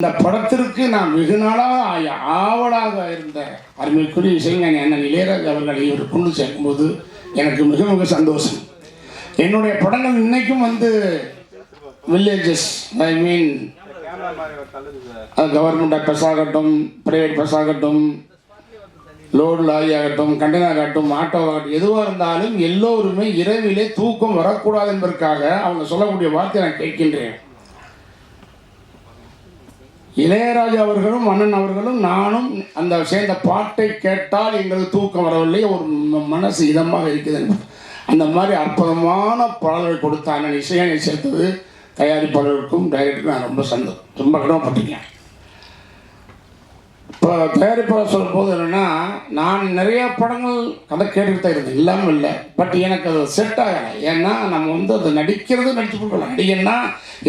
இந்த படத்திற்கு நான் வெகு நாளாக ஆவலாக இருந்த அருமைக்குரிய இசைஞானி அண்ணன் இளையராஜ் அவர்களை இவர் கொண்டு சேர்க்கும்போது எனக்கு மிக மிக சந்தோஷம். என்னுடைய படங்கள் இன்னைக்கும் வந்து villages I mean government bus ஆகட்டும் பிரைவேட் பஸ் ஆகட்டும் லோடு லாரி ஆகட்டும் கண்டெய்னர் ஆகட்டும் ஆட்டோ ஆகட்டும் எதுவாக இருந்தாலும் எல்லோருமே இரவிலே தூக்கம் வரக்கூடாது என்பதற்காக அவங்க சொல்லக்கூடிய வார்த்தை நான் கேட்கின்றேன். இளையராஜா அவர்களும் மன்னன் அவர்களும் நானும் அந்த சேர்ந்த பாட்டை கேட்டால் எங்களுக்கு தூக்கம் வரவில்லை. ஒரு மனசு இதமாக இருக்குது. அந்த மாதிரி அற்புதமான பாடல்கள் கொடுத்த அண்ணன் இசையனை சேர்த்தது தயாரிப்பாளருக்கும் டைரக்டருக்கும் நான் ரொம்ப சந்தோஷம் ரொம்ப கடமைப்பட்டிருக்கேன். இப்போ தயாரிப்பாளர் சொல்லும்போது என்னென்னா நான் நிறைய படங்கள் கதை கேட்டுட்டு தான் இருந்தேன். இல்லாமல் இல்லை. பட் எனக்கு அது செட் ஆகலை. ஏன்னா நம்ம வந்து அது நடிக்கிறது நடிச்சு கொடுக்கலாம் நடிகன்னா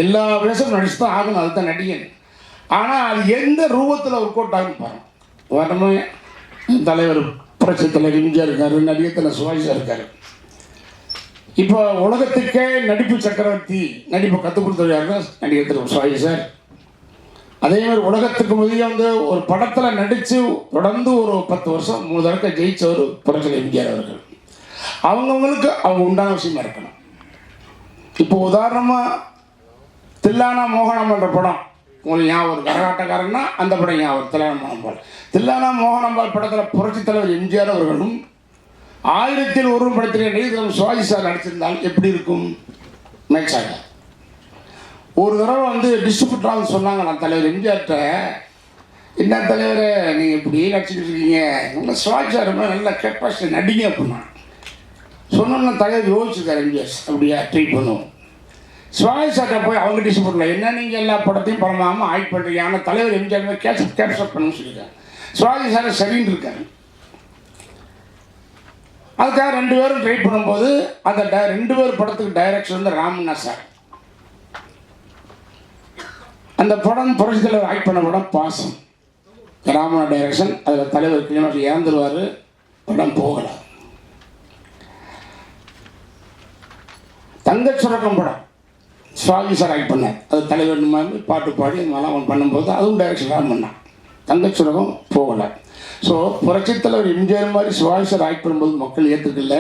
எல்லா வேஷமும் நடிச்சு தான் ஆகணும். அதுதான் நடிகன். ஆனால் அது எந்த ரூபத்தில் ஒர்க் அவுட் ஆகும் பாருங்க வரணும் தலைவர் புரட்சி தலைவர் எம்ஜிஆர் இருக்கார் நடிகத்தில் சுவாஜா இருக்கார். இப்போ உலகத்துக்கே நடிப்பு சக்கரவர்த்தி நடிப்பு கற்றுக் கொடுத்தது நடிகத்தில் நடிகர் திரு சுவாஜி சார். அதே மாதிரி உலகத்துக்கு முதலிய வந்து ஒரு படத்தில் நடித்து தொடர்ந்து ஒரு பத்து வருஷம் மூணு தடவை ஜெயிச்சவர் புரட்சி எம்ஜிஆர் அவர்கள். அவங்கவுங்களுக்கு அவங்க உண்டான விஷயமா இருக்கணும். இப்போ உதாரணமாக தில்லானா மோகனம் என்ற படம் உங்களுக்கு ஞாபகம் ஒரு கரகாட்டக்காரன்னா அந்த படம் ஞாபகம் தில்லான மோகனம்பால் தில்லானா மோகனம்பால் படத்தில் புரட்சி தலைவர் எம்ஜிஆர் அவர்களும் ஆயிரத்தில் ஒரு படத்தில் நடிகர் சிவாஜி சார் நடிச்சிருந்தால் எப்படி இருக்கும்? மேட்சாக ஒரு தடவை வந்து டிஸ்ட்ரிபியூட்டராக சொன்னாங்க நான் தலைவர் எம்ஜிஆர்கிட்ட என்ன தலைவர் நீங்கள் இப்படி நடிச்சுக்கிட்டு இருக்கீங்க. நல்ல சிவாஜி சார் நல்ல கெப்பாசிட்டி நடிங்க அப்படின்னா சொன்னோம்னா தலைவர் யோசிச்சிருக்காரு எம்ஜிஆர். அப்படியா ட்ரீட் பண்ணுவோம். சிவாஜி சார்ட்ட போய் அவங்க டிஸ்ட்ரிபியூட்டரில் என்ன நீங்கள் எல்லா படத்தையும் பரவாமல் ஆக்ட் பண்ணுறீங்க ஆனால் தலைவர் எம்ஜிஆர் மாதிரி கேப்சர் கேப்சர் பண்ணணும்னு சொல்லியிருக்காங்க சிவாஜி சார் சரின்னு இருக்காரு. அதுக்காக ரெண்டு பேரும் ட்ரை பண்ணும்போது அந்த ட ரெண்டு பேர் படத்துக்கு டைரக்ஷன் வந்து ராமண்ணா சார். அந்த படம் புரட்சி தலைவர் ஆக்ட் பண்ண படம் பாசம். ராமண்ணா டைரக்ஷன் அதில் தலைவர் கிளிமாட்டி இறந்துருவார். படம் போகலை. தங்கச் சுரக்கம் படம். சுவாமி சார் ஆக்ட் பண்ணேன். அது தலைவர் மாதிரி பாட்டு பாடி இந்த மாதிரிலாம் அவன் பண்ணும்போது அதுவும் டைரக்ஷன் தான் பண்ணான். தங்கச்சுரகம் போகலை. ஸோ புரட்சி தலைவர் எம்ஜிஆர் மாதிரி சிவாஜி சார் ஆக்ட் பண்ணும்போது மக்கள் ஏற்றுக்கல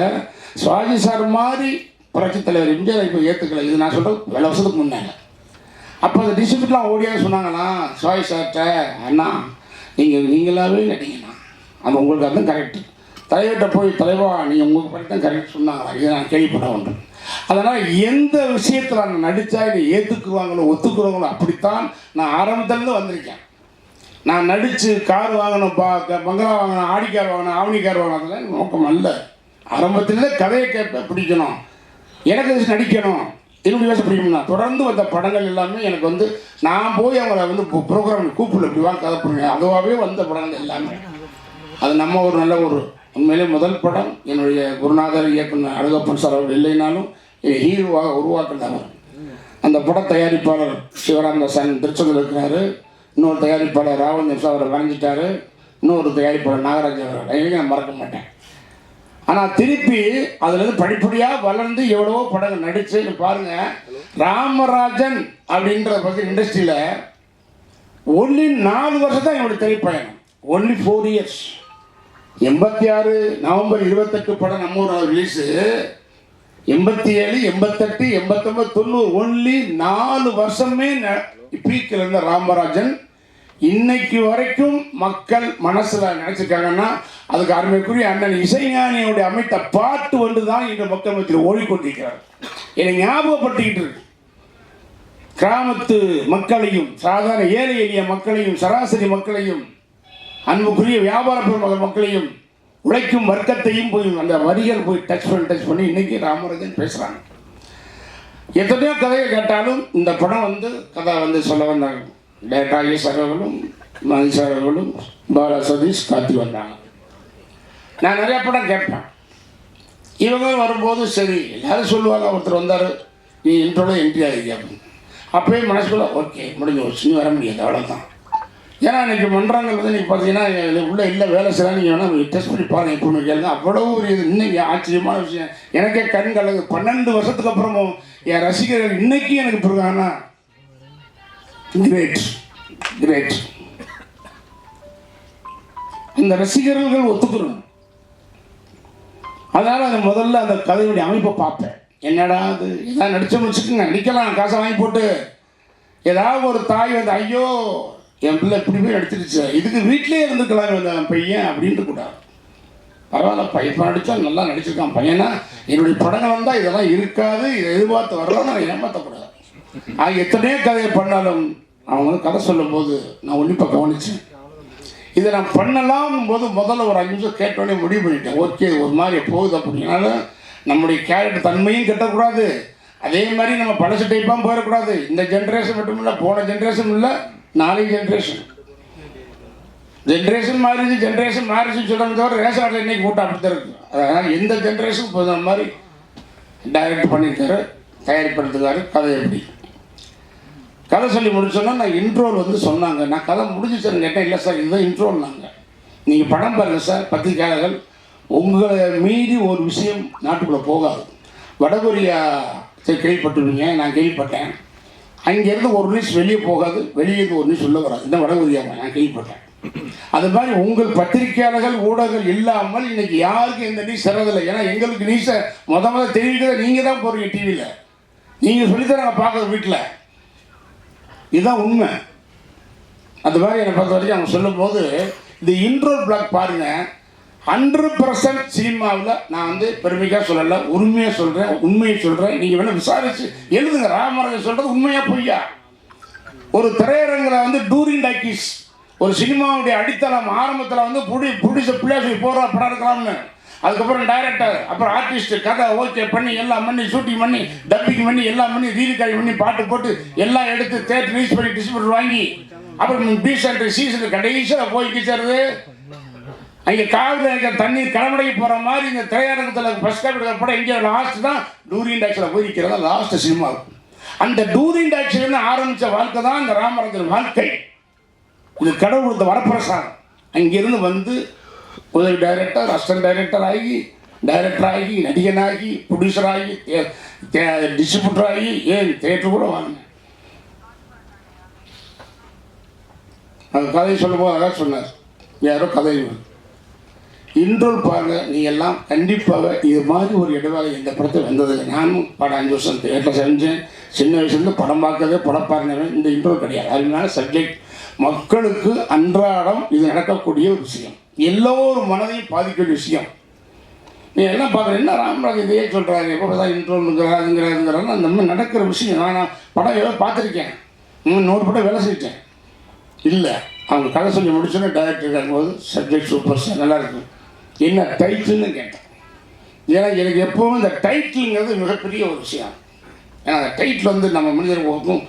சிவாஜி சார் மாதிரி புரட்சி தலைவர் எம்ஜிஆர் இப்போ ஏற்றுக்கல இது நான் சொல்கிறது வில வருஷத்துக்கு முன்னாங்க அப்போ அந்த டிஸ்ட்ரிபியூட்லாம் ஓடியாக சொன்னாங்கன்னா சுவாமி சார்கிட்ட அண்ணா நீங்கள் நீங்களாகவே நடிங்கண்ணா. அது உங்களுக்கு அதுதான் கரெக்டு தலைவர்கிட்ட போய் தலைவா நீங்கள் உங்களுக்கு பண்ணி தான் கரெக்ட் சொன்னாங்களா இதை நான் கேள்விப்பட ஒன்று. அதனால் எந்த விஷயத்தில் நான் நடித்தா இதை ஏற்றுக்குவாங்களோ ஒத்துக்குறவங்களோ அப்படித்தான் நான் ஆரம்பத்துலேருந்து வந்திருக்கேன். நான் நடித்து கார் வாங்கணும் பா க- பங்களா வாங்கணும் ஆடி கார் வாங்கணும் ஆவணி கார் வாங்கணும் அதெல்லாம் எனக்கு நோக்கம் அல்ல. ஆரம்பத்திலே கதையை கேட்ப பிடிக்கணும். எனக்கு நடிக்கணும்? என்னுடைய வேஷம் பிடிக்கும்னா தொடர்ந்து வந்த படங்கள் எல்லாமே எனக்கு வந்து நான் போய் அவங்கள வந்து ப்ரோக்ராம் கூப்பிடல இப்படி வாங்க கதை பண்ணுங்க அதுவாகவே வந்த படங்கள் எல்லாமே. அது நம்ம ஒரு நல்ல ஒரு உண்மையிலே முதல் படம் என்னுடைய குருநாதர் இயக்குனர் அழகப்பன் சார் அவர் இல்லைனாலும் ஹீரோவாக உருவாக்குனவர் அந்த பட தயாரிப்பாளர் சிவராமதாசன் திருச்செந்தூர் இருக்கிறார். இன்னொரு தயாரிப்பாளர் ராவணன் சார் அவரை வரைஞ்சிட்டாரு இன்னொரு தயாரிப்பாளர் நாகராஜ் அவர் என்னைக்கு நான் மறக்க மாட்டேன். ஆனால் திருப்பி அதுலேருந்து படிப்படியாக வளர்ந்து எவ்வளவோ படங்கள் நடிச்சு பாருங்கள் ராமராஜன் அப்படின்ற பற்றி இண்டஸ்ட்ரியில் ஒன்லி நாலு வருஷம் தான் என்னோட திரைப்பயணம். ஒன்லி ஃபோர் இயர்ஸ் எண்பத்தி ஆறு நவம்பர் இருபத்தெட்டு படம் நம்ம ஊர் ரிலீஸு எண்பத்தி ஏழு எண்பத்தெட்டு எண்பத்தொம்பது தொண்ணூறு ஒன்லி நாலு வருஷமே பீக்கில் இருந்த ராமராஜன். இன்னைக்கு வரைக்கும் மக்கள் மனசுல நினைச்சிருக்காங்கன்னா அதுக்கு அருமைக்குரிய அண்ணன் இசைஞானியுடைய அமைத்த பாட்டு வந்து தான் இன்று மக்கள் மத்தியில் ஓடிக்கொண்டிருக்கிறார். என்னை ஞாபகப்படுத்திக்கிட்டு இருக்கு. கிராமத்து மக்களையும் சாதாரண ஏழை எளிய மக்களையும் சராசரி மக்களையும் அன்புக்குரிய வியாபார பெருமகள் மக்களையும் உழைக்கும் வர்க்கத்தையும் போய் அந்த வரிகள் போய் டச் பண்ணி டச் பண்ணி இன்னைக்கு ராமராஜன் பேசுகிறாங்க எத்தனையோ கதையை கேட்டாலும் இந்த படம் வந்து கதை வந்து சொல்ல வந்தாங்க. டேட்டா ஐஎஸ் அவர்களும் மதி அவர்களும் பாலா சதீஷ் காத்தி வந்தாங்க. நான் நிறைய படம் கேட்பேன். இவங்க வரும்போது சரி எல்லாரும் சொல்லுவாங்க ஒருத்தர் வந்தார் நீ இன்ட்ரோல என்ட்ரி ஆகிங்க அப்படின்னு அப்பயே மனசுக்குள்ள ஓகே முடிஞ்சு ஒரு நீ வர முடியாது அவ்வளோதான் ஏன்னா இன்னைக்கு மன்றங்கள் வந்து நீங்கள் பார்த்தீங்கன்னா இது உள்ளே இல்லை வேலை செய்யலாம் நீங்கள் வேணால் டெஸ்ட் பண்ணி பாருங்கள் இப்போ கேளுங்க. அவ்வளோ ஒரு இது இன்னைக்கு ஆச்சரியமான விஷயம். எனக்கே கண் கலகு பன்னெண்டு வருஷத்துக்கு அப்புறமும் என் ரசிகர்கள் இன்னைக்கு எனக்கு பிறகானா கிரேட் கிரேட் இந்த ரசிகர்கள் ஒத்துக்கணும் அதனால் அது முதல்ல அந்த கதையுடைய அமைப்பை பார்ப்பேன். என்னடா அது? ஏதாவது நடிச்சோம்னு வச்சுக்கோங்க நடிக்கலாம் காசை வாங்கி போட்டு ஏதாவது ஒரு தாய் வந்து ஐயோ என் பிள்ளை இப்படி போய் அடிச்சிருச்சு இதுக்கு வீட்டிலே இருந்துக்கலாம் இந்த பையன் அப்படின்ட்டு கூடாது பரவாயில்ல பையன் அடித்தா நல்லா நடிச்சிருக்கான் பையனா. என்னுடைய படங்கள் வந்தால் இதெல்லாம் இருக்காது இதை எதிர்பார்த்து வரலாம் நான் ஏமாற்றக்கூடாது ஆக எத்தனையோ கதையை பண்ணாலும் அவங்க வந்து கதை சொல்லும்போது நான் உன்னிப்பாக கவனிச்சேன். இதை நான் பண்ணலாம் போது முதல்ல ஒரு அஞ்சு நிமிஷம் கேட்டோடனே முடிவு பண்ணிட்டேன். ஓகே ஒரு மாதிரி போகுது அப்படின்னால நம்முடைய கேரக்டர் தன்மையும் கட்டக்கூடாது. அதே மாதிரி நம்ம பழசு டைப்பாக போயிடக்கூடாது. இந்த ஜென்ரேஷன் மட்டும் இல்லை போன ஜென்ரேஷன் இல்லை. நாளைக்கு ஜென்ரேஷன் ஜென்ரேஷன் மாறிச்சு ஜென்ரேஷன் மாறிச்சுன்னு சொல்கிறாங்க தவிர ரேஷன் கார்டில் இன்னைக்கு கூட்டம் அப்படி தான் இருக்குது அதனால் எந்த ஜென்ரேஷன் இப்போ அந்த மாதிரி டைரக்ட் பண்ணியிருக்காரு தயாரிப்படுத்துக்காரு கதை எப்படி? கதை சொல்லி முடிச்சோன்னா நான் இன்ட்ரோல் வந்து சொன்னாங்க. நான் கதை முடிஞ்சிச்சேன்னு கேட்டேன் இல்லை சார் இதுதான் இன்ட்ரோன்னாங்க நீங்கள் படம் பாருங்கள் சார் பத்திரிக்கையாளர்கள் உங்களை மீறி ஒரு விஷயம் நாட்டுக்குள்ளே போகாது. வடகொரியா சரி கேள்விப்பட்டிருப்பீங்க நான் கேள்விப்பட்டேன். அங்கேருந்து ஒரு நியூஸ் வெளியே போகாது. வெளியே இருந்து ஒரு நியூஸ் உள்ள வராது. இந்த வடகொரியா நான் கேள்விப்பட்டேன். அது மாதிரி உங்கள் பத்திரிகையாளர்கள் ஊடகங்கள் இல்லாமல் இன்னைக்கு யாருக்கும் எந்த நியூஸ் தரதில்லை ஏன்னா எங்களுக்கு நியூஸை முத முத தெரிவிக்கிறத நீங்கள் தான் போகிறீங்க டிவியில் நீங்கள் சொல்லித்தான் நாங்கள் பார்க்குறது வீட்டில் இதுதான் உண்மை. அந்த மாதிரி என்னை பொறுத்த வரைக்கும் அவங்க சொல்லும்போது இந்த இன்ட்ரோல் பிளாக் பாருங்கள் ஹண்ட்ரட் பர்சன்ட் சினிமாவில் நான் வந்து பெருமைக்காக சொல்லலை உண்மையாக சொல்கிறேன் உண்மையை சொல்கிறேன் நீங்கள் வேணால் விசாரிச்சு எழுதுங்க. ராமராஜன் சொல்கிறது உண்மையாக பொய்யா? ஒரு திரையரங்கில் வந்து டூரிங் டாக்கிஸ் ஒரு சினிமாவுடைய அடித்தளம் ஆரம்பத்தில் வந்து புடி புடிச்ச பிள்ளையாசி போகிற படம் எடுக்கலாம்னு. அதுக்கப்புறம் டைரக்டர் அப்புறம் ஆர்டிஸ்ட் கதை ஓகே பண்ணி எல்லாம் பண்ணி ஷூட்டிங் பண்ணி டப்பிங் பண்ணி எல்லாம் பண்ணி ரீரிகாரி பண்ணி பாட்டு போட்டு எல்லாம் எடுத்து தேட்டர் ரிலீஸ் பண்ணி டிஸ்ட்ரிபியூட்டர் வாங்கி அப்புறம் பி சென்டர் சீசன் கடைசியில் போய் கிச்சறது அங்கே காவிரி தண்ணீர் கடமடைக்கு போகிற மாதிரி இந்த திரையரங்கத்தில் ஃபஸ்ட் காப்பி படம் இங்கே லாஸ்ட் தான் டூரிங் டாக்ஸில் போய் லாஸ்ட் சினிமா அந்த டூரிங் டாக்ஸ்லேருந்து ஆரம்பித்த வாழ்க்கை தான் இந்த ராமராஜன் வாழ்க்கை. இது கடவுள் கொடுத்த வரப்பிரசாதம். அங்கிருந்து வந்து உதவி டைரக்டர் அசிஸ்டன்ட் டைரக்டர் ஆகி டைரக்டர் ஆகி நடிகனாகி ப்ரொடியூசர் ஆகி டிஸ்ட்ரிபியூட்டர் ஆகி ஏன் தேட்டர் கூட வாங்கினேன். அந்த கதையை சொல்லும்போது அழகாக சொன்னார். யாரோ கதை இன்றோல் பாருங்க நீ எல்லாம் கண்டிப்பாக இது மாதிரி ஒரு இடைவேளை இந்த படத்தில் வந்ததில்லை. நானும் படம் அஞ்சு வருஷம் தேட்டர் செஞ்சேன். சின்ன வயசுலேருந்து படம் பார்க்கறதே படம் பார்க்கிறேன் இந்த இன்ட்ரோல் கிடையாது. அதனால சப்ஜெக்ட் மக்களுக்கு அன்றாடம் இது நடக்கக்கூடிய ஒரு விஷயம். எல்லோரும் மனதையும் பாதிக்கக்கூடிய விஷயம். நீ எல்லாம் பார்க்குற? என்ன ராமராஜ் இதையே சொல்கிறாரு எப்போ தான் இன்ட்ரோலுங்கிறாருங்கிறாருங்கிறாரு அந்த மாதிரி நடக்கிற விஷயம். நான் படம் ஏதோ பார்த்துருக்கேன். இன்னும் நூறு படம் வேலை செஞ்சேன் இல்லை. அவங்க கதை சொல்லி முடிச்சோன்னே டைரக்டர் இருக்கும்போது சப்ஜெக்ட் சூப்பர் சார் நல்லா இருக்கும். என்ன டைட்டில்னு கேட்டேன். ஏன்னா எனக்கு எப்போவும் இந்த டைட்டிலுங்கிறது மிகப்பெரிய ஒரு விஷயம். ஏன்னா அந்த டைட்டில் வந்து நம்ம மனிதர்களுக்கும்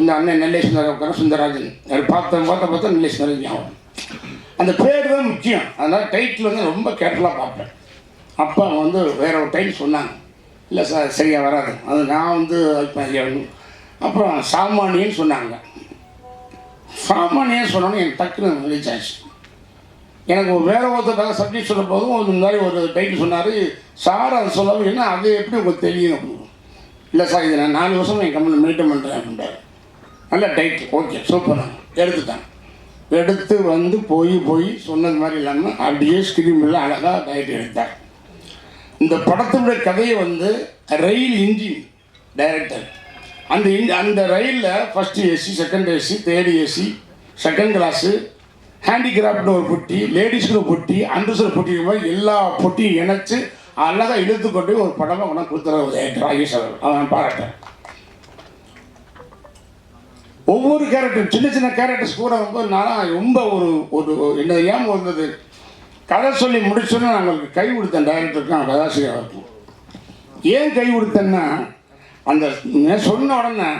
இந்த அண்ணன் நெல்லை சுந்தர சுந்தரராஜன் அவர் பார்த்த பார்த்த பார்த்தா நெல்லை சுந்தரராஜன் ஞாபகம் அந்த பேர் தான் முக்கியம். அதனால் டைட்டில் வந்து ரொம்ப கேர்ஃபுல்லாக பார்ப்பேன். அப்பா வந்து வேற ஒரு டைம் சொன்னாங்க. இல்லை சார் சரியாக வராது. அது நான் வந்து அப்புறம் சாமானியன்னு சொன்னாங்க. சாமானியன் சொன்னோன்னே எனக்கு டக்குன்னு ரிலீஸ் ஆச்சு. எனக்கு வேற ஒருத்தர் சப்ஜெக்ட் சொல்லும் போதும் ஒரு முன்னாடி ஒரு டைட்டில் சொன்னார். சார் அதை சொல்லவும் என்ன அது எப்படி உங்களுக்கு தெரியும் அப்படின்னு இல்லை சார் இது நான் நாலு வருஷம் என் கம்பெனி மெயின்டைன் பண்ணுறேன் அப்படின்றாரு. நல்ல டைட்டில் ஓகே சூப்பர் எடுத்துட்டேன் எடுத்து வந்து போய் போய் சொன்னது மாதிரி இல்லாமல் அப்படியே ஸ்கிரீமில் அழகாக டைட் எடுத்தார். இந்த படத்தினுடைய கதையை வந்து ரயில் இன்ஜின் டைரக்டர் அந்த இன் அந்த ரயிலில் first AC second AC third AC second class ஹேண்டிகிராஃப்ட்னு ஒரு பொட்டி லேடிஸ்க்கு பொட்டி அண்டர்ஸில் பொட்டி எல்லா பொட்டியும் இணைச்சு அழகாக இழுத்து கொண்டு ஒரு படமாக கொண்டு கொடுத்துறேன் ஒரு ராகேஷ் அவர் நான் பாராட்டேன் ஒவ்வொரு கேரக்டரும் சின்ன சின்ன கேரக்டர்ஸ் கூட ரொம்ப நான் ரொம்ப ஒரு ஒரு என்ன ஏன் வந்தது? கதை சொல்லி முடிச்சோன்னே நாங்கள் கை கொடுத்தேன் டைரக்டருக்கும் கதாசிரியருக்கும் ஏன் கை கொடுத்தேன்னா அந்த சொன்ன உடனே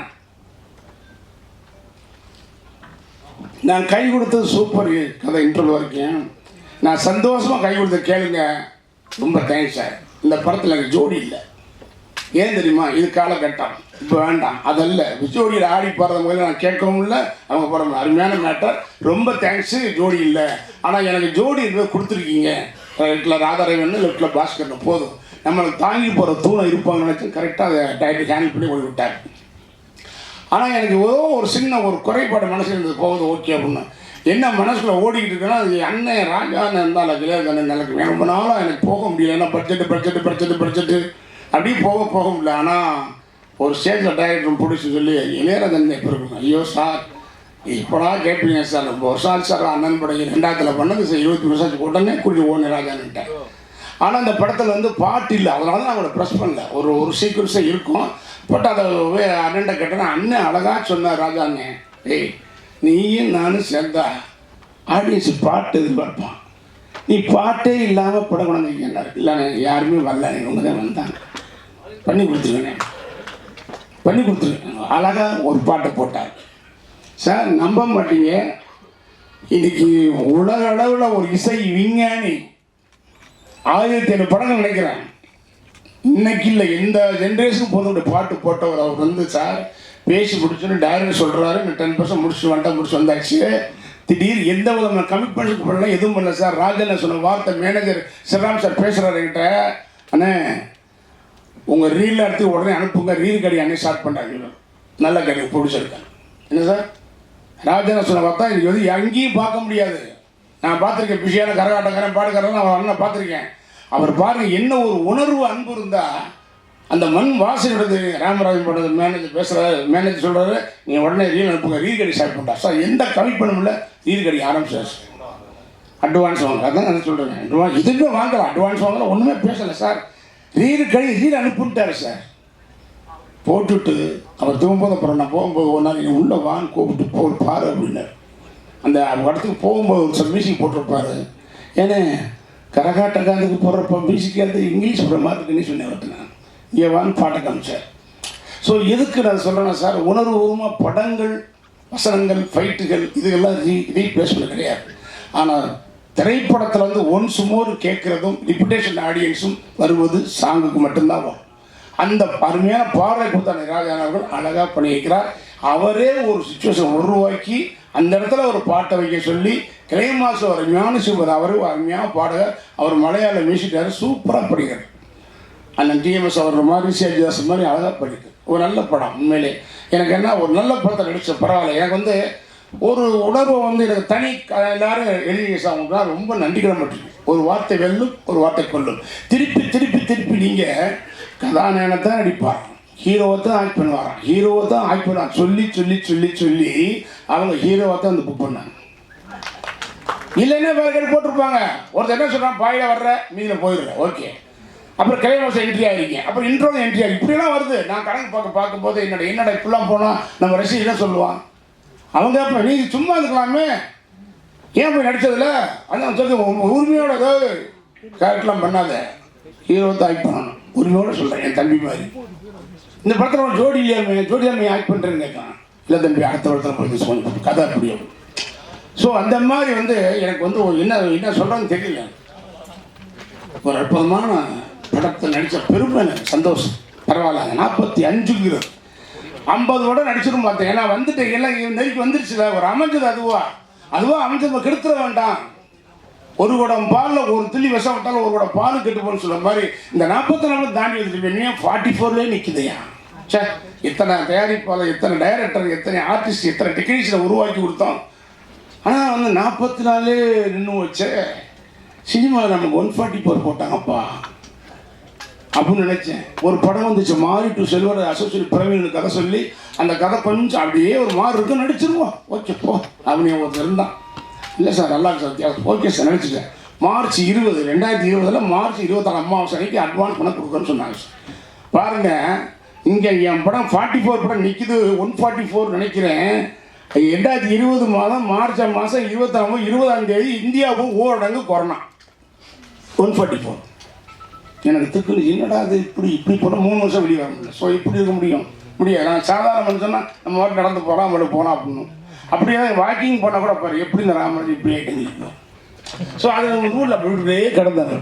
நான் கை கொடுத்தது சூப்பர் கதை இன்டர்வல் வரைக்கும். நான் சந்தோஷமாக கை கொடுத்த கேளுங்க. ரொம்ப தேங்க்ஸ் சார் இந்த படத்தில் எனக்கு ஜோடி இல்லை. ஏன் தெரியுமா? இது காலகட்டம். இப்போ வேண்டாம். அதல்ல. ஜோடியில் ஆடி போகிறத முதல்ல நான் கேட்கவும் இல்லை அவங்க போகிற அருமையான மேட்டர் ரொம்ப தேங்க்ஸு ஜோடி இல்லை. ஆனால் எனக்கு ஜோடி இருக்க கொடுத்துருக்கீங்க. லெஃப்டில் ராதாரவன் லெஃப்டில் பாஸ்கர் போதும். நம்மளுக்கு தாங்கி போகிற தூணை இருப்பாங்கன்னு நினச்சி கரெக்டாக அதை டைட்டு ஹேண்டில் பண்ணி ஓடி விட்டார் ஆனால் எனக்கு ஏதோ ஒரு சின்ன ஒரு குறைபாடு மனசில் இருந்தது. போகுது ஓகே அப்படின்னு. என்ன மனசில் ஓடிக்கிட்டு இருக்குன்னா அது அண்ணன் ராஜா இருந்தாலும் கிளியாக்கண்ணன் எனக்கு ரொம்ப நாளாக எனக்கு போக முடியல. ஏன்னா பட்ஜெட்டு பட்ஜெட்டு பட்ஜெட்டு பட்ஜெட்டு அப்படியே போக போக முடியல. ஆனால் ஒரு ஸ்டேஜில் டைரக்டர் பிடிச்சி சொல்லி இளையராஜன் எப்போ இருக்கும் ஐயோ சார். இப்போடா கேட்பீங்க சார். ரொம்ப வருஷம் சார். அண்ணன் படம் ரெண்டாயிரத்தில் பண்ணது சார். இருபத்தி வருஷம் உடனே கூட்டி ஓன ராஜான்ட்டேன் ஆனால் அந்த படத்தில் வந்து பாட்டு இல்லை. அதனால தான் அவங்கள ப்ரெஸ் பண்ணல. ஒரு ஒரு சீக்வன்ஸாக இருக்கும். பட் அதை வே- கேட்டேன்னா அண்ணன் அழகாக சொன்னார் ராஜா ஏய் நீயும் நானும் சேர்ந்தா ஆடியன்ஸ் பாட்டு எதிர்பார்ப்பான். நீ பாட்டே இல்லாமல் படம் கொண்டாந்துருக்கீங்க இல்லைண்ணே யாருமே வரல. இவங்க தான் வந்தாங்க. பண்ணி கொடுத்துருங்கண்ணே. பண்ணி கொடுத்துருக்கேன் அழகாக ஒரு பாட்டை போட்டார். சார் நம்ப மாட்டீங்க. இன்னைக்கு உலக அளவில் ஒரு இசை விஞ்ஞானி. ஆயிரத்தி ஐநூறு படங்கள் நினைக்கிறேன் இன்னைக்கு இல்லை எந்த ஜென்ரேஷன் போதும் பாட்டு போட்டவர் அவர் வந்து சார் பேசி முடிச்சுன்னு டைரக்டர் சொல்கிறாரு நான் டென் பர்சன்ட் முடிச்சு வந்துட்டேன் முடிச்சு வந்தாச்சு. திடீர் எந்த விதமான கமிட்மெண்ட்ஸுக்கு பண்ணல எதுவும் பண்ணல சார். ராஜன் சொன்ன வார்த்தை மேனேஜர் சிவராம் சார் பேசுகிறாரு என்கிட்ட. அண்ணே உங்கள் ரீல் எடுத்து உடனே அனுப்புங்க. ரீல் கடி அன்னைக்கு ஸ்டார்ட் பண்ணுறாங்க நல்ல கடை பிடிச்சிருக்கேன் என்ன சார்? ராஜன் சொன்ன பார்த்தா இது வந்து எங்கேயும் பார்க்க முடியாது. நான் பார்த்துருக்கேன் பிஷியான கரகாட்டக்காரன் பாடுக்காரன் நான் அண்ணன் பார்த்துருக்கேன். அவர் பாருங்க என்ன ஒரு உணர்வு அன்பு இருந்தா அந்த மண் வாசனையோடது ராமராஜன் பண்ணது மேனேஜர் பேசுகிறாரு மேனேஜர் சொல்கிறாரு நீங்கள் உடனே ரீல் அனுப்புங்க ரீல் கடி ஸ்டார்ட் பண்ணுறா சார் எந்த கனெக்ட் பண்ண முடியல ரீல் கடை ஆரம்பிச்சார் அட்வான்ஸ் வாங்க அதான் நான் சொல்கிறேன் அட்வான்ஸ் இதுவுமே வாங்கலாம் அட்வான்ஸ் வாங்கலாம் ஒன்றுமே பேசலை சார். ரீல் கடி ரீல் அனுப்பிட்டாரு சார். போட்டுட்டு அவர் தூங்கும்போது அப்புறம் நான் போகும்போது ஒரு நாள் நீ உள்ளே வாங்க கூப்பிட்டு போ பாரு அப்படின்னார். அந்த இடத்துக்கு போகும்போது ஒரு சார் மியூசிக் போட்டிருப்பாரு. ஏன்னா கரகாட்டக்காரத்துக்கு போகிறப்ப மியூசிக் இங்கிலீஷ் போடுற மாதிரி இருக்குன்னு சொன்னேன் அவர்கிட்ட நான் இங்கே வான்னு பாட்டை காமிச்சார். ஸோ எதுக்கு நான் சொல்கிறேன்னா சார் உணர்வுபூர்வமாக படங்கள் வசனங்கள் ஃபைட்டுகள் இதுகெல்லாம் ரீ ரீப்ளேஸ்மெண்ட் கிடையாது. ஆனால் திரைப்படத்தில் வந்து ஒன்ஸ் மோர் கேட்குறதும் ரிப்புடேஷன் ஆடியன்ஸும் வருவது சாங்குக்கு மட்டும்தான் வரும். அந்த அருமையான பாடலை கொடுத்த ராஜான் அவர்கள் அழகாக பண்ணியிருக்கிறார். அவரே ஒரு சுச்சுவேஷன் உருவாக்கி அந்த இடத்துல ஒரு பாட்டை வைக்க சொல்லி கிளைமாஸ் ஒரு அருமையான சிவர் அவர் அருமையாக பாடகர். அவர் மலையாள மியூசிக்கார் சூப்பராக படிக்கிறார். அண்ணன் டிஎம்எஸ் அவர் மாதிரி சேஜிதாஸ் மாதிரி அழகாக படிக்கு ஒரு நல்ல படம் உண்மையிலே. எனக்கு என்ன ஒரு நல்ல படத்தை நடிச்ச பரவாயில்ல. எனக்கு வந்து ஒரு உணர்வை வந்து எனக்கு தனி எல்லாரும் எழுதி அவங்க ரொம்ப நன்றிக்கிட மாட்டேங்க ஒரு வார்த்தை வெல்லும் ஒரு வார்த்தை கொல்லும். திருப்பி திருப்பி திருப்பி நீங்கள் கதாநாயகனை தான் நடிப்பார். ஹீரோவை தான் ஆக்ட் பண்ணுவாராம். ஹீரோவை தான் ஆக்ட் பண்ணுவாங்க சொல்லி சொல்லி சொல்லி சொல்லி அவங்க ஹீரோவை தான் வந்து புக் பண்ணாங்க. இல்லைன்னா வேற கேட்டு போட்டிருப்பாங்க. ஒருத்தர் என்ன சொல்றான்? பாயில் வர்ற மீதில் போயிடுற ஓகே அப்புறம் கிளைமாசம் என்ட்ரி ஆகிருங்க அப்புறம் இன்ட்ரோ என்ட்ரி ஆகி இப்படிலாம் வருது. நான் கணக்கு பார்க்க பார்க்கும்போது என்னடா என்னடா இப்படிலாம் போனால் நம்ம ரசிகர் என்ன சொல்லுவான்? அவங்க அப்போ நீ சும்மா இருக்கலாமே. ஏன் போய் நடித்ததில்ல அதான் சொல்லி உரிமையோட ஏதாவது கேரக்டர்லாம் பண்ணாத. ஹீரோ தான் ஆக்ட் பண்ணணும். உரிமையோட சொல்கிறேன் என் தம்பி மாதிரி. இந்த படத்தில் ஒரு ஜோடி இல்லையாமே ஜோடியாமே ஆக்ட் பண்ணுறேன்னு கேட்கான் இல்லை தம்பி அடுத்த படத்தில் போய் சொல்லி கதை முடியும் ஸோ அந்த மாதிரி வந்து எனக்கு வந்து என்ன என்ன சொல்கிறேன்னு தெரியல. ஒரு அற்புதமான படத்தை நடித்த பெருமை எனக்கு சந்தோஷம். பரவாயில்ல நாற்பத்தி அஞ்சுங்கிறது ஐம்பது வட நடிச்சிடும் பார்த்தேன். ஏன்னா வந்துட்டு எல்லாம் நெருக்கி வந்துருச்சுல. ஒரு அமைஞ்சது அதுவா? அதுவா அமைஞ்சது நம்ம கெடுத்துட வேண்டாம். ஒரு குடம் பாலில் ஒரு துளி விஷம் விட்டாலும் ஒரு குடம் பால் கெட்டு போகணும்னு சொல்ல மாதிரி இந்த நாற்பத்தி நாலு தாண்டி வந்துட்டு நீ ஃபார்ட்டி ஃபோர்லேயே நிற்குதையா சே இத்தனை தயாரிப்பாளர் எத்தனை டைரக்டர் எத்தனை ஆர்டிஸ்ட் எத்தனை டெக்னீஷியனை உருவாக்கி கொடுத்தோம்? ஆனால் வந்து நாற்பத்தி நாலு நின்று வச்சு சினிமாவில் நமக்கு ஒன் ஃபார்ட்டி ஃபோர் போட்டாங்கப்பா. அப்படின்னு நினச்சேன். ஒரு படம் வந்துச்சு மாறி டு செல்வர் அசோசியேட் பிரவீன் கதை சொல்லி அந்த கதை கொஞ்சம் அப்படியே ஒரு மாறு இருக்கும் நடிச்சிருவோம். ஓகே போ. அப்படின்னு ஒருத்தர் இருந்தான். இல்லை சார் நல்லா இருக்கு சார். ஓகே சார் நினச்சிட்டேன் மார்ச் இருபது ரெண்டாயிரத்தி இருபதில் மார்ச் இருபத்தாறு அம்மாவாசை அன்னைக்கு அட்வான்ஸ் பண்ண கொடுக்குறேன்னு சொன்னாங்க சார். பாருங்கள் இங்கே என் படம் ஃபார்ட்டி ஃபோர் படம் நிற்கிது ஒன் ஃபார்ட்டி ஃபோர் நினைக்கிறேன். ரெண்டாயிரத்தி இருபது மாதம் மார்ச் மாதம் இருபத்தாம் இருபதாம் தேதி இந்தியாவுக்கு ஊரடங்கு கொரோனா. ஒன் ஃபார்ட்டி ஃபோர் எனக்கு திக்கு என்னடா அது இப்படி இப்படி போனால் மூணு வருஷம் வெளியே வர முடியல. ஸோ இப்படி இருக்க முடியும். முடியாது. நான் சாதாரண மனுஷன்னா நம்ம வாட்டி நடந்து போகிறோம் அவங்கள போனால் அப்படின்னு அப்படியே வாக்கிங் போனால் கூட பாரு எப்படி இந்த ராமராஜ் இப்படி ஆகிட்டு ஸோ அது ஊரில் அப்படி இப்படியே கிடந்தாங்க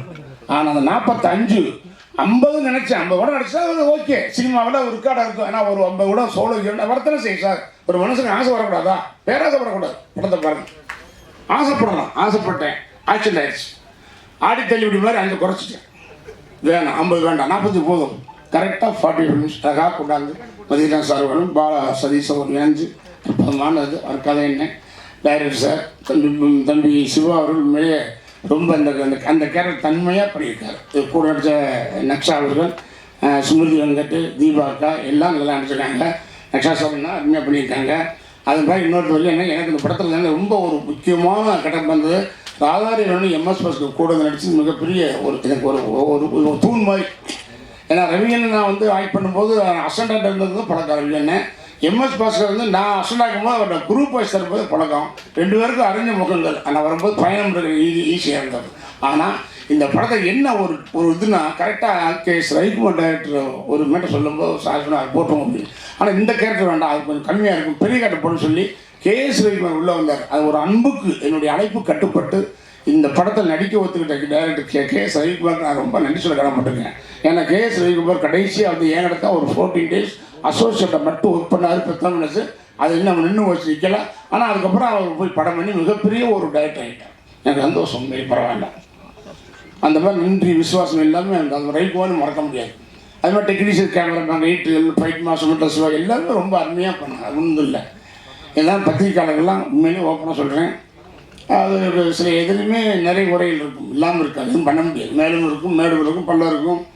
ஆனால் அந்த நாற்பத்தஞ்சு ஐம்பது நினைச்சேன். ஐம்பது கூட நடிச்சா அது ஓகே சினிமாவில் ஒரு ரெக்கார்டாக இருக்கும். ஏன்னா ஒரு ஐம்பது கூட சோழ வர்த்தனை செய்யும் சார். ஒரு மனுஷனுக்கு ஆசை வரக்கூடாதா? பேராசைப்படக்கூடாது படத்தை பாருங்க. ஆசைப்படலாம் ஆசைப்பட்டேன். ஆக்சிடென்ட் ஆயிடுச்சு ஆடி தள்ளிவிடி மாதிரி அங்கே குறைச்சிட்டேன். வேணாம் ஐம்பது வேண்டாம். நாற்பத்தி போதும். கரெக்டாக ஃபார்ட்டி மினிட்ஸ் அழகாக கொண்டாந்து மதியம் சார் வரும். பாலா சதீஷ் அவர் இணைஞ்சு மாணவர் அவர் கதை என்ன டைரக்டர் சார் தம்பி தம்பி சிவா அவர்கள் உண்மையிலே ரொம்ப அந்த அந்த அந்த கேரக்டர் தன்மையாக பண்ணியிருக்காரு. கூட நடித்த நக்ஷா அவர்கள் அஹ், சுமிருதி வெங்கட் தீபாக்கா எல்லாம் நல்லா நடிச்சிருக்காங்க. நக்ஷா சார்னா அருமையாக பண்ணியிருக்காங்க. அது மாதிரி இன்னொரு வழி என்ன எனக்கு இந்த படத்தில் வந்து ரொம்ப ஒரு முக்கியமான கட்டம் வந்தது. ராதாரி வேணும் எம்எஸ் பாஸ்க்கு கூட நடிச்சு மிகப்பெரிய ஒரு எனக்கு ஒரு ஒரு தூண் மாதிரி. ஏன்னா ரவியன் நான் வந்து ஆக்ட் பண்ணும்போது அசண்டாக இருந்தது பழக்கம் ரவியண்ணன் எம்எஸ் பாஸ்கர் வந்து நான் அசனாக்கும் போது அவரோட குரூப் வைஸ் தரும்போது பழக்கம். ரெண்டு பேருக்கும் அறிஞ்ச முகங்கள். ஆனால் வரும்போது பயணம் ஈஸி ஈஸியாக இருந்தது. ஆனால் இந்த படத்தை என்ன ஒரு ஒரு இதுனா கரெக்டாக கே எஸ் ரவிக்குமார் டைரக்டர் ஒரு மேட்டர் சொல்லும்போது சார் சொன்னார் போட்டோம் அப்படின்னு. ஆனால் இந்த கேரக்டர் வேண்டாம். அது கொஞ்சம் கம்மியாக இருக்கும். பெரிய கேரக்டர் போடணும்னு சொல்லி கே எஸ் ரவிக்குமார் உள்ளே வந்தார். அது ஒரு அன்புக்கு என்னுடைய அழைப்பு கட்டுப்பட்டு இந்த படத்தில் நடிக்க ஒத்துக்கிட்ட director K K S Ravikumar நான் ரொம்ப நன்றி சொல்ல கிடமாட்டிருக்கேன் ஏன்னா கே எஸ் ரவிக்குமார் கடைசியாக வந்து ஏன் இடத்த ஒரு ஃபோர்டீன் டேஸ் அசோசியேட்டை மட்டும் ஒர்க் பண்ணார் பெத்தம் அது இன்னும் நின்று வச்சு நிற்கல ஆனால் அதுக்கப்புறம் அவர் போய் படம் பண்ணி மிகப்பெரிய ஒரு டயட் ஆகிட்டார் எனக்கு சந்தோஷம் மாரி பரவாயில்ல. அந்த மாதிரி நன்றி விசுவாசம் எல்லாமே எனக்கு அந்த ரவிக்குமார் மறக்க முடியாது. அது மாதிரி டெக்னீஷியன் கேமராமேன் ரைட்டுகள் ஃபைட் மாஸ்டர் மட்டும் எல்லாமே ரொம்ப அருமையாக பண்ணாங்க. அது ஒன்றும் இல்லை. எல்லாம் பத்திரிக்கையாளர்கள்லாம் உண்மையிலே ஓப்பனாக சொல்கிறேன் அது சில எதுலையுமே நிறைய குறைகள் இருக்கும். இல்லாமல் இருக்காது. எதுவும் பண்ண முடியாது. மேலும் இருக்கும் மேடும் இருக்கும் பள்ளம் இருக்கும்.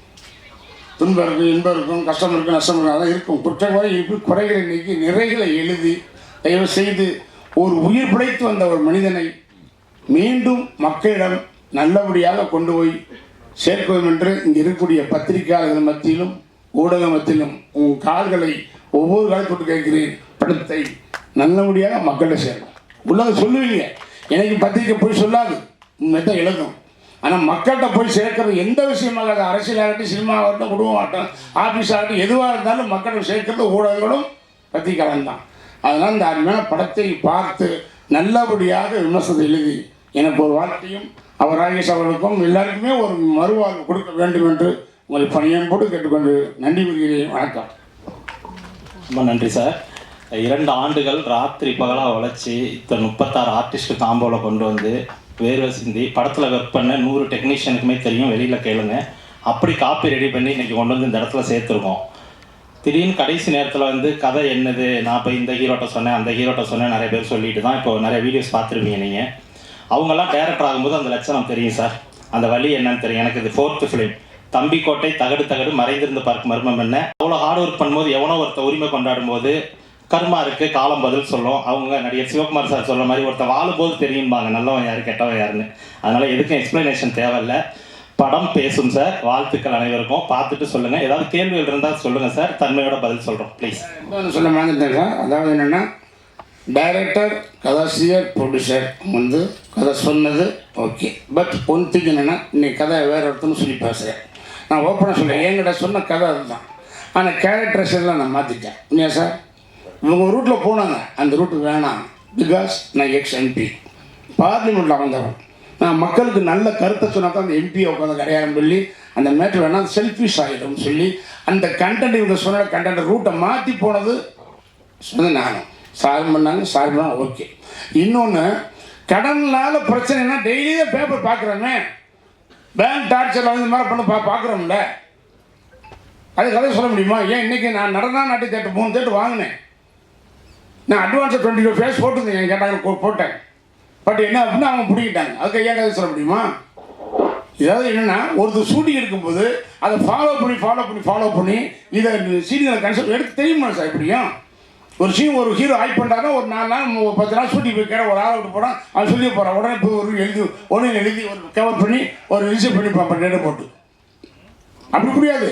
துன்பம் இருக்கும் இன்பம் இருக்கும் கஷ்டம் இருக்கும் நஷ்டம் இருக்கும் அதான் இருக்கும். குற்றங்களை இருக்கு குறைகளை நீக்கி நிறைகளை எழுதி தயவு செய்து ஒரு உயிர் பிழைத்து வந்த ஒரு மனிதனை மீண்டும் மக்களிடம் நல்லபடியாக கொண்டு போய் சேர்க்கும் என்று இங்கே இருக்கக்கூடிய பத்திரிகையாளர்கள் மத்தியிலும் ஊடக மத்தியிலும் உங்கள் கால்களை ஒவ்வொரு காலத்தொட்டு கேட்கிறேன். படத்தை நல்லபடியாக மக்களை சேரும் உள்ளதை சொல்லுவீங்க. எனக்கு பத்திரிக்கை போய் சொல்லாது. உண்மைதான் எழுதும். ஆனால் மக்கள்கிட்ட போய் சேர்க்கறது எந்த விஷயமாக அது அரசியலாகட்டும் சினிமாவாகட்டும் குடும்பம் ஆகட்டும் ஆஃபீஸ் ஆகட்டும் எதுவாக இருந்தாலும் மக்களை சேர்க்கறது ஊடகங்களும் பத்திரிக்கையாளன் தான். அதனால் இந்த அருமையான படத்தை பார்த்து நல்லபடியாக விமர்சனத்தை எழுதி எனக்கு ஒரு வாழ்க்கையும் அவர் ராகேஷ் அவர்களுக்கும் எல்லாருக்குமே ஒரு மறுவாழ்வு கொடுக்க வேண்டும் என்று பணியம் பணியன்போடு கேட்டுக்கொண்டு நன்றி கூறுகிறேன். வணக்கம். ரொம்ப நன்றி சார் இரண்டு ஆண்டுகள் ராத்திரி பகலாக உழைச்சி இத்தனை முப்பத்தாறு ஆர்டிஸ்ட் காம்போவில் கொண்டு வந்து வேர்வை சிந்தி படத்தில் ஒர்க் பண்ண நூறு டெக்னீஷியனுக்குமே தெரியும் வெளியில் கேளுங்க. அப்படி காப்பி ரெடி பண்ணி இன்றைக்கி கொண்டு வந்து இந்த இடத்துல சேர்த்துருக்கோம். திடீர்னு கடைசி நேரத்தில் வந்து கதை என்னது? நான் இப்போ இந்த ஹீரோட்ட சொன்னேன் அந்த ஹீரோட்ட சொன்னேன் நிறைய பேர் சொல்லிட்டு தான் இப்போ நிறைய வீடியோஸ் பார்த்துருப்பீங்க நீங்கள் அவங்கெல்லாம் டேரக்டர் ஆகும்போது அந்த லட்சணம் தெரியும் சார் அந்த வழி என்னன்னு தெரியும். எனக்கு இது ஃபோர்த்து ஃபிலிம் தம்பிக்கோட்டை தகடு தகடு மறைந்திருந்த பார்க்க மர்மம் என்ன? அவ்வளோ ஹார்ட் ஒர்க் பண்ணும்போது எவனோ ஒருத்த உரிமை கொண்டாடும் போது கர்மா இருக்கு காலம் பதில் சொல்லும் அவங்க நடிகர் சிவகுமார் சார் சொல்ற மாதிரி ஒருத்த வாழும்போது தெரியும்பாங்க. நல்லவன் யாரு கெட்டவன் யாருன்னு. அதனால எதுக்கும் எக்ஸ்பிளனேஷன் தேவையில்லை. படம் பேசும் சார். வாழ்த்துக்கள் அனைவருக்கும். பார்த்துட்டு சொல்லுங்க. ஏதாவது கேள்விகள் இருந்தால் சொல்லுங்க சார். தன்மையோட பதில் சொல்றோம் ப்ளீஸ் சொல்ல மறந்துட்டேன் அதாவது என்னென்னா டைரக்டர் கதாசிரியர் ப்ரொடியூசர் வந்து கதை சொன்னது ஓகே பட் ஒன் திங் என்னென்னா இன்னைக்கு கதை வேற ஒருத்தன்னு சொல்லி பேசுகிறேன் நான் ஓப்பனாக சொல்கிறேன் என்கிட்ட சொன்ன கதை அதுதான். ஆனால் கேரக்டர்ஸ் எல்லாம் நான் மாற்றிட்டேன் இல்லையா சார்? இவங்க ரூட்டில் போனாங்க. அந்த ரூட்டு வேணாம். பிகாஸ் நான் எக்ஸ் எம்பி பார்லிமெண்ட்டில் வந்தவன். நான் மக்களுக்கு நல்ல கருத்தை சொன்னால் தான் அந்த எம்பியை உட்காந்து கிடையாது சொல்லி அந்த மேட்ரு வேணால் செல்ஃபிஷ் ஆகிடும்னு சொல்லி அந்த கண்டென்ட் இவங்க சொன்ன கண்டென்ட் ரூட்டை மாற்றி போனது சொன்னது நானும் சார் பண்ணாங்க சார் பண்ணாங்க ஓகே இன்னொன்று கடனால பிரச்சனைனா டெய்லியே பேப்பர் பார்க்குறோமே பேங்க் டார்ச்சரில் வந்து இந்த மாதிரி பண்ண பா பார்க்குறோம்ல அது கதை சொல்ல முடியுமா? ஏன் இன்னைக்கு நான் நடனா நாட்டு தேட்டர் மூணு தேட்டர் வாங்கினேன். நான் அட்வான்ஸாக டுவெண்ட்டி ஃபைவ் ஃபேஸ் போட்டுருந்தேன் கேட்டாங்க போட்டேன். பட் என்ன அப்படின்னா அவங்க பிடிக்கிட்டாங்க. அதுக்கு ஏன் கதை சொல்ல முடியுமா? ஏதாவது என்னென்னா ஒருத்தர் ஷூட்டிங் இருக்கும்போது அதை ஃபாலோ பண்ணி ஃபாலோ பண்ணி ஃபாலோ பண்ணி இதை சீனியர் கன்செப்ட் எடுத்து தெரியுமா சார் எப்படியும்? ஒரு சீன் ஒரு ஹீரோ ஆக்ட் பண்ணுறாங்க ஒரு நாலு நாள் பத்து நாள் ஷூட்டிங் போய் ஒரு ஆள் விட்டு போகிறான் அவன் சொல்லி போகிறான் உடனே போய் ஒரு எழுதி உடனே எழுதி ஒரு கவர் பண்ணி ஒரு ரிசீவ் பண்ணி பார்ப்பேன் போட்டு. அப்படி முடியாது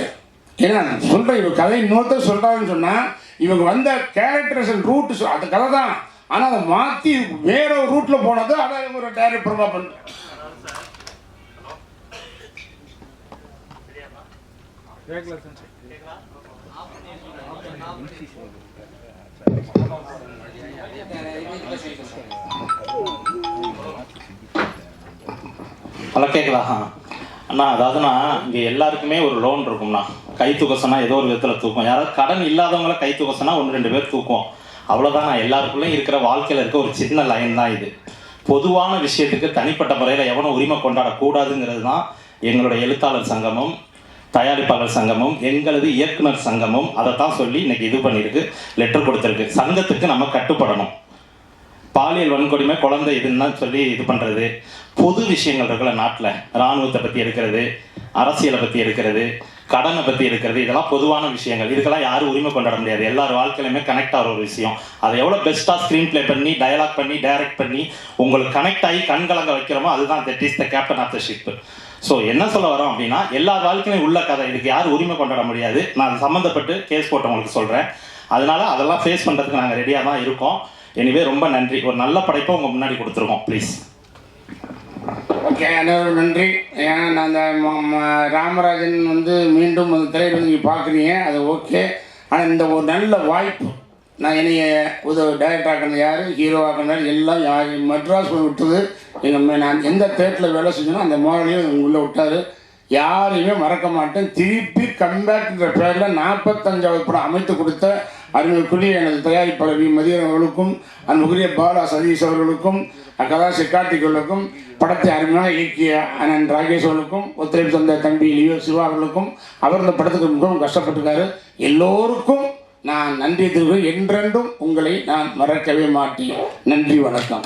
ஏன்னா நான் சொல்கிறேன் இவங்க கதை இன்னொருத்தர் சொல்கிறாங்கன்னு சொன்னால் இவங்க வந்த கேரக்டர்ஸ் அண்ட் ரூட் அந்த கதை தான். ஆனால் அதை மாற்றி வேற ஒரு ரூட்டில் போனது அதை இவங்க ஒரு டைரக்ட் ப்ரொமா பண்ண ஹலோ கேட்குதா அண்ணா அதாவதுண்ணா இங்கே எல்லாருக்குமே ஒரு லோன் இருக்கும்ண்ணா. கை ஏதோ ஒரு விதத்தில் தூக்கும். யாராவது கடன் இல்லாதவங்கள கை ஒன்று ரெண்டு பேர் தூக்கும். அவ்வளோதான் நான் எல்லாருக்குள்ளேயும் இருக்கிற வாழ்க்கையில் இருக்க ஒரு சின்ன லைன் தான் இது. பொதுவான விஷயத்துக்கு தனிப்பட்ட முறையில் எவனும் உரிமை கொண்டாடக்கூடாதுங்கிறது தான் எங்களுடைய எழுத்தாளர் சங்கமும் தயாரிப்பாளர் சங்கமும் எங்களது இயக்குனர் சங்கமும் அதை தான் சொல்லி இன்னைக்கு இது பண்ணியிருக்கு லெட்டர் கொடுத்துருக்கு. சங்கத்துக்கு நம்ம கட்டுப்படணும். பாலியல் வன்கொடுமை குழந்தை இதுன்னு தான் சொல்லி இது பண்ணுறது பொது விஷயங்கள் இருக்கிற நாட்டில். இராணுவத்தை பற்றி எடுக்கிறது அரசியலை பற்றி எடுக்கிறது கடனை பற்றி எடுக்கிறது இதெல்லாம் பொதுவான விஷயங்கள். இதுக்கெல்லாம் யாரும் உரிமை கொண்டாட முடியாது. எல்லார் வாழ்க்கையிலுமே கனெக்ட் ஆகிற ஒரு விஷயம். அதை எவ்வளோ பெஸ்ட்டாக ஸ்க்ரீன் ப்ளே பண்ணி டயலாக் பண்ணி டைரக்ட் பண்ணி உங்களுக்கு கனெக்ட் ஆகி கண்கலங்க வைக்கிறோமோ அதுதான் that is the captain of the ship so என்ன சொல்ல வரோம் அப்படின்னா எல்லா வாழ்க்கையிலும் உள்ள கதை. இதுக்கு யாரும் உரிமை கொண்டாட முடியாது. நான் அது சம்மந்தப்பட்டு கேஸ் போட்டவங்களுக்கு சொல்கிறேன் அதனால அதெல்லாம் ஃபேஸ் பண்ணுறதுக்கு நாங்கள் ரெடியாக தான் இருக்கோம். எனிவே ரொம்ப நன்றி. ஒரு நல்ல படைப்பை உங்கள் முன்னாடி கொடுத்துருக்கோம் ப்ளீஸ் ஓகே அனைவரும் நன்றி. ஏன்னா நான் அந்த ராமராஜன் வந்து மீண்டும் அந்த திரையில் வந்து நீங்கள் பார்க்குறீங்க அது ஓகே. ஆனால் இந்த ஒரு நல்ல வாய்ப்பு நான் என்னைய உதவ டைரக்டர் ஆக்கினது யார் ஹீரோ ஆக்கினார் எல்லாம் யார் மெட்ராஸ் போய் விட்டது. எங்கள் நான் எந்த தேட்டரில் வேலை செஞ்சனோ அந்த மோகனையும் உள்ளே விட்டார். யாரையுமே மறக்க மாட்டேன். திருப்பி கம்பேக்ன்ற பேரில் நாற்பத்தஞ்சாவது படம் அமைத்து கொடுத்த அருமைக்குரிய எனது தயாரிப்பாளர் வி. மதியன் அவர்களுக்கும் அன்புக்குரிய பாலா சதீஷ் அவர்களுக்கும் கதாசி கார்த்திகளுக்கும் படத்தை அருமையாக இயக்கிய அண்ணன் ராகேஷ் ஒத்துழைப்பு தந்த தம்பி லியோ சிவா அவர்களுக்கும் அவர் இந்த படத்துக்கு மிகவும் கஷ்டப்பட்டிருக்காரு. எல்லோருக்கும் நான் நன்றி தெரிவிக்கிறேன். என்றென்றும் உங்களை நான் மறக்கவே மாட்டேன். நன்றி வணக்கம்.